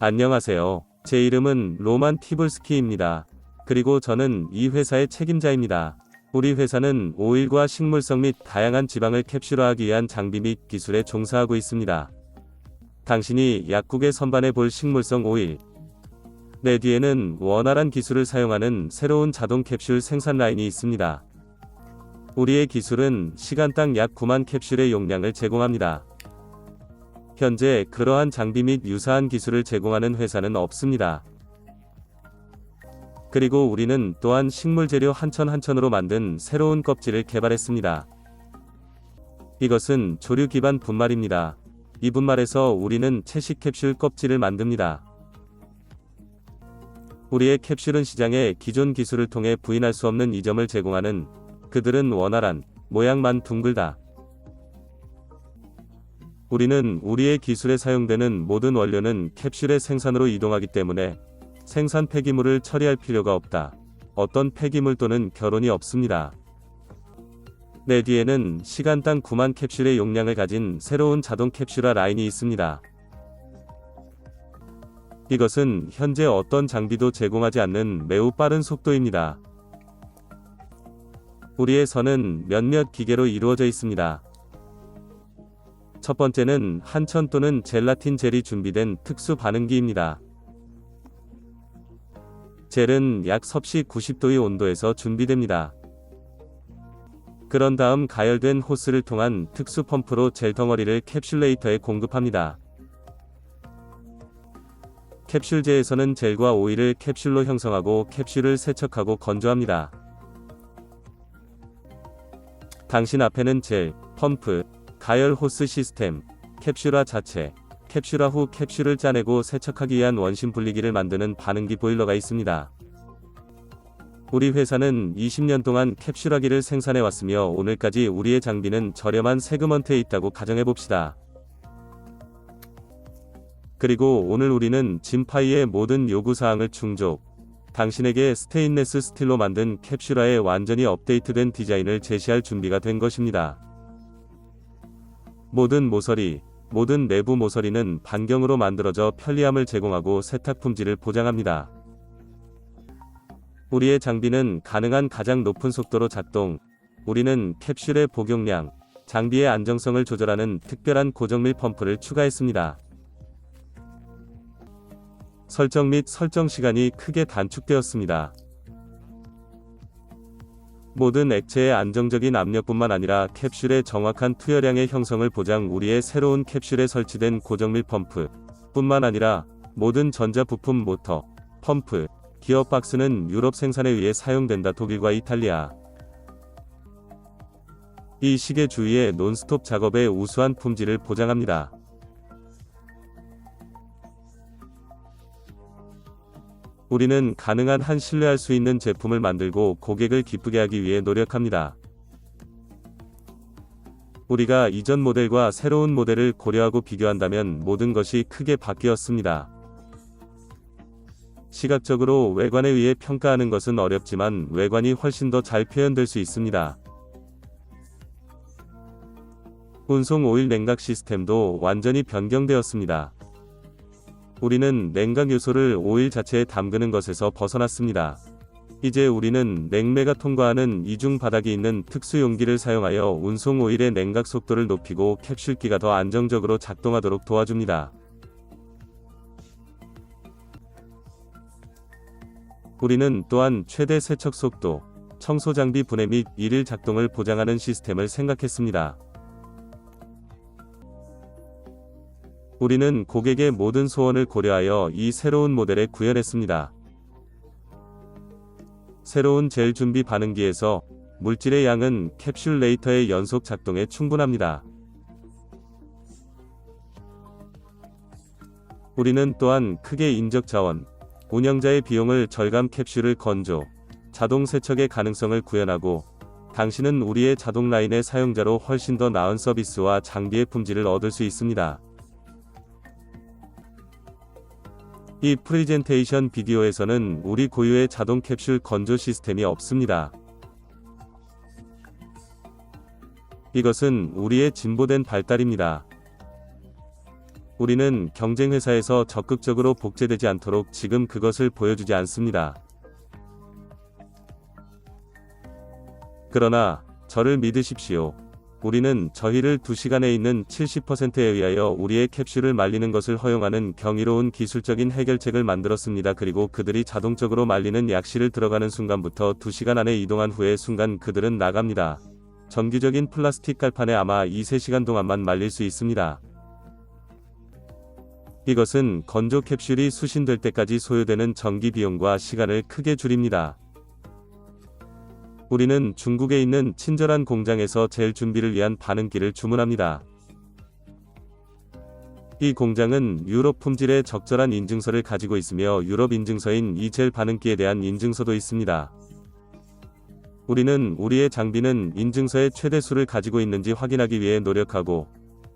안녕하세요. 제 이름은 로만 티블스키입니다. 그리고 저는 이 회사의 책임자입니다. 우리 회사는 오일과 식물성 및 다양한 지방을 캡슐화하기 위한 장비 및 기술에 종사하고 있습니다. 당신이 약국에 선반해 볼 식물성 오일. 내 뒤에는 원활한 기술을 사용하는 새로운 자동 캡슐 생산 라인이 있습니다. 우리의 기술은 시간당 약 9만 캡슐의 용량을 제공합니다. 현재 그러한 장비 및 유사한 기술을 제공하는 회사는 없습니다. 그리고 우리는 또한 식물 재료 한천 한천으로 만든 새로운 껍질을 개발했습니다. 이것은 조류 기반 분말입니다. 이 분말에서 우리는 채식 캡슐 껍질을 만듭니다. 우리의 캡슐은 시장에 기존 기술을 통해 부인할 수 없는 이점을 제공하는 그들은 원활한 모양만 둥글다. 우리는 우리의 기술에 사용되는 모든 원료는 캡슐의 생산으로 이동하기 때문에 생산 폐기물을 처리할 필요가 없다. 어떤 폐기물 또는 결혼이 없습니다. 내 뒤에는 시간당 9만 캡슐의 용량을 가진 새로운 자동 캡슐화 라인이 있습니다. 이것은 현재 어떤 장비도 제공하지 않는 매우 빠른 속도입니다. 우리의 선은 몇몇 기계로 이루어져 있습니다. 첫 번째는 한천 또는 젤라틴 젤이 준비된 특수 반응기입니다. 젤은 약 섭씨 90도의 온도에서 준비됩니다. 그런 다음 가열된 호스를 통한 특수 펌프로 젤 덩어리를 캡슐레이터에 공급합니다. 캡슐제에서는 젤과 오일을 캡슐로 형성하고 캡슐을 세척하고 건조합니다. 당신 앞에는 젤, 펌프, 가열 호스 시스템, 캡슐화 자체, 캡슐화 후 캡슐을 짜내고 세척하기 위한 원심 분리기를 만드는 반응기 보일러가 있습니다. 우리 회사는 20년 동안 캡슐화기를 생산해 왔으며 오늘까지 우리의 장비는 저렴한 세그먼트에 있다고 가정해 봅시다. 그리고 오늘 우리는 짐파이의 모든 요구사항을 충족, 당신에게 스테인레스 스틸로 만든 캡슐화의 완전히 업데이트된 디자인을 제시할 준비가 된 것입니다. 모든 모서리, 모든 내부 모서리는 반경으로 만들어져 편리함을 제공하고 세탁 품질을 보장합니다. 우리의 장비는 가능한 가장 높은 속도로 작동. 우리는 캡슐의 복용량, 장비의 안정성을 조절하는 특별한 고정밀 펌프를 추가했습니다. 설정 및 설정 시간이 크게 단축되었습니다. 모든 액체의 안정적인 압력뿐만 아니라 캡슐의 정확한 투여량의 형성을 보장 우리의 새로운 캡슐에 설치된 고정밀 펌프 뿐만 아니라 모든 전자 부품 모터, 펌프, 기어 박스는 유럽 생산에 의해 사용된다 독일과 이탈리아. 이 시계 주위의 논스톱 작업의 우수한 품질을 보장합니다. 우리는 가능한 한 신뢰할 수 있는 제품을 만들고 고객을 기쁘게 하기 위해 노력합니다. 우리가 이전 모델과 새로운 모델을 고려하고 비교한다면 모든 것이 크게 바뀌었습니다. 시각적으로 외관에 의해 평가하는 것은 어렵지만 외관이 훨씬 더 잘 표현될 수 있습니다. 운송 오일 냉각 시스템도 완전히 변경되었습니다. 우리는 냉각 요소를 오일 자체에 담그는 것에서 벗어났습니다. 이제 우리는 냉매가 통과하는 이중 바닥이 있는 특수 용기를 사용하여 운송 오일의 냉각 속도를 높이고 캡슐기가 더 안정적으로 작동하도록 도와줍니다. 우리는 또한 최대 세척 속도, 청소 장비 분해 및 일일 작동을 보장하는 시스템을 생각했습니다. 우리는 고객의 모든 소원을 고려하여 이 새로운 모델에 구현했습니다. 새로운 젤 준비 반응기에서 물질의 양은 캡슐 레이터의 연속 작동에 충분합니다. 우리는 또한 크게 인적 자원, 운영자의 비용을 절감 캡슐을 건조, 자동 세척의 가능성을 구현하고 당신은 우리의 자동 라인의 사용자로 훨씬 더 나은 서비스와 장비의 품질을 얻을 수 있습니다. 이 프레젠테이션 비디오에서는 우리 고유의 자동 캡슐 건조 시스템이 없습니다. 이것은 우리의 진보된 발달입니다. 우리는 경쟁 회사에서 적극적으로 복제되지 않도록 지금 그것을 보여주지 않습니다. 그러나 저를 믿으십시오. 우리는 저희를 2시간에 있는 70%에 의하여 우리의 캡슐을 말리는 것을 허용하는 경이로운 기술적인 해결책을 만들었습니다. 그리고 그들이 자동적으로 말리는 약실을 들어가는 순간부터 2시간 안에 이동한 후에 순간 그들은 나갑니다. 정규적인 플라스틱 깔판에 아마 2, 3시간 동안만 말릴 수 있습니다. 이것은 건조 캡슐이 수신될 때까지 소요되는 전기 비용과 시간을 크게 줄입니다. 우리는 중국에 있는 친절한 공장에서 젤 준비를 위한 반응기를 주문합니다. 이 공장은 유럽 품질의 적절한 인증서를 가지고 있으며 유럽 인증서인 이 젤 반응기에 대한 인증서도 있습니다. 우리는 우리의 장비는 인증서의 최대 수를 가지고 있는지 확인하기 위해 노력하고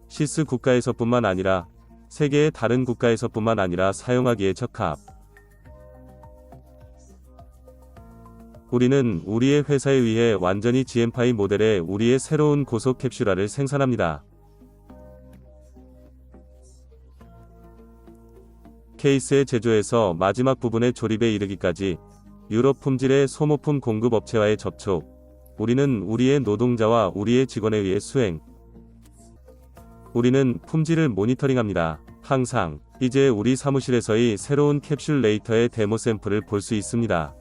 시스 국가에서뿐만 아니라 세계의 다른 국가에서뿐만 아니라 사용하기에 적합. 우리는 우리의 회사에 의해 완전히 GM파이 모델의 우리의 새로운 고속 캡슐화를 생산합니다. 케이스의 제조에서 마지막 부분의 조립에 이르기까지 유럽 품질의 소모품 공급 업체와의 접촉. 우리는 우리의 노동자와 우리의 직원에 의해 수행. 우리는 품질을 모니터링합니다. 항상 이제 우리 사무실에서의 새로운 캡슐 레이터의 데모 샘플을 볼 수 있습니다.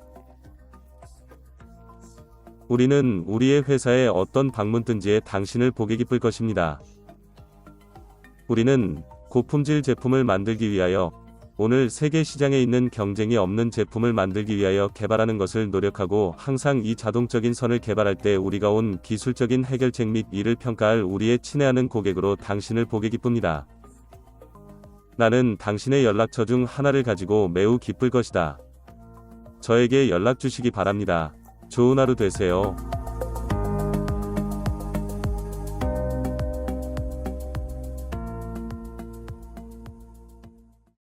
우리는 우리의 회사에 어떤 방문든지에 당신을 보게 기쁠 것입니다. 우리는 고품질 제품을 만들기 위하여 오늘 세계 시장에 있는 경쟁이 없는 제품을 만들기 위하여 개발하는 것을 노력하고 항상 이 자동적인 선을 개발할 때 우리가 온 기술적인 해결책 및 이를 평가할 우리의 친애하는 고객으로 당신을 보게 기쁩니다. 나는 당신의 연락처 중 하나를 가지고 매우 기쁠 것이다. 저에게 연락 주시기 바랍니다. 좋은 하루 되세요.